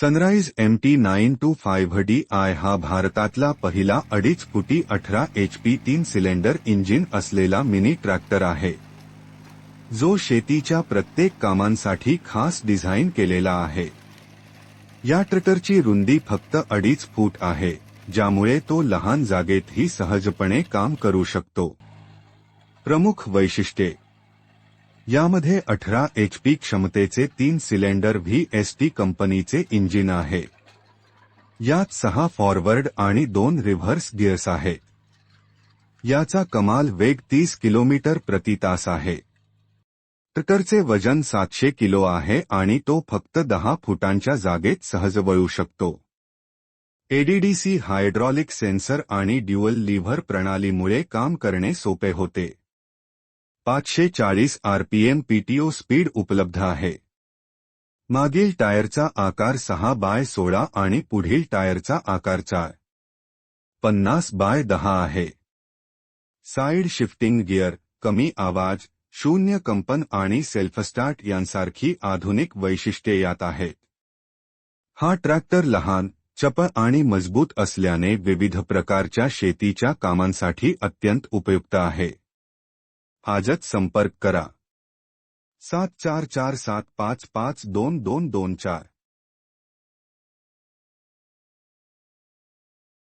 Sunrise M T nine two five D I हा भारतातला पहिला अडीच फुटी अठरा एच पी तीन सिलेंडर इंजिन असलेला मिनी ट्रॅक्टर आहे. जो शेतीच्या प्रत्येक कामांसाठी खास डिझाईन केलेला आहे. या ट्रॅक्टरची रुंदी फक्त अडीच फूट आहे ज्यामुळे तो लहान जागेतही सहजपणे काम करू शकतो. प्रमुख वैशिष्ट्ये यामध्ये अठरा एचपी क्षमतेचे तीन सिलेंडर व्ही एस टी कंपनीचे इंजिन आहे. यात सहा फॉरवर्ड आणि दोन रिव्हर्स गिअर्स आहेत. याचा कमाल वेग तीस किलोमीटर प्रति तास आहे. ट्रकरचे वजन सातशे किलो आहे आणि तो फक्त दहा फुटांच्या जागेत सहज वळू शकतो एडीडीसी हायड्रॉलिक सेन्सर आणि ड्युअल लिव्हर प्रणालीमुळे काम करणे सोपे होते. पाचशे चाळीस आरपीएम पीटीओ स्पीड उपलब्ध आहे. मागील टायरचा आकार सहा बाय सोळा आणि पुढील टायरचा आकार चार. पन्नास बाय दहा आहे. साइड शिफ्टिंग गिअर कमी आवाज शून्य कंपन आणि सेल्फ स्टार्ट यांसारखी आधुनिक वैशिष्ट्ये यात आहेत. हा ट्रॅक्टर लहान चप आणि मजबूत असल्याने विविध प्रकारच्या शेतीच्या कामांसाठी अत्यंत उपयुक्त आहे. आजच संपर्क करा. सात चार चार सात पाच पाच दोन दोन दोन चार.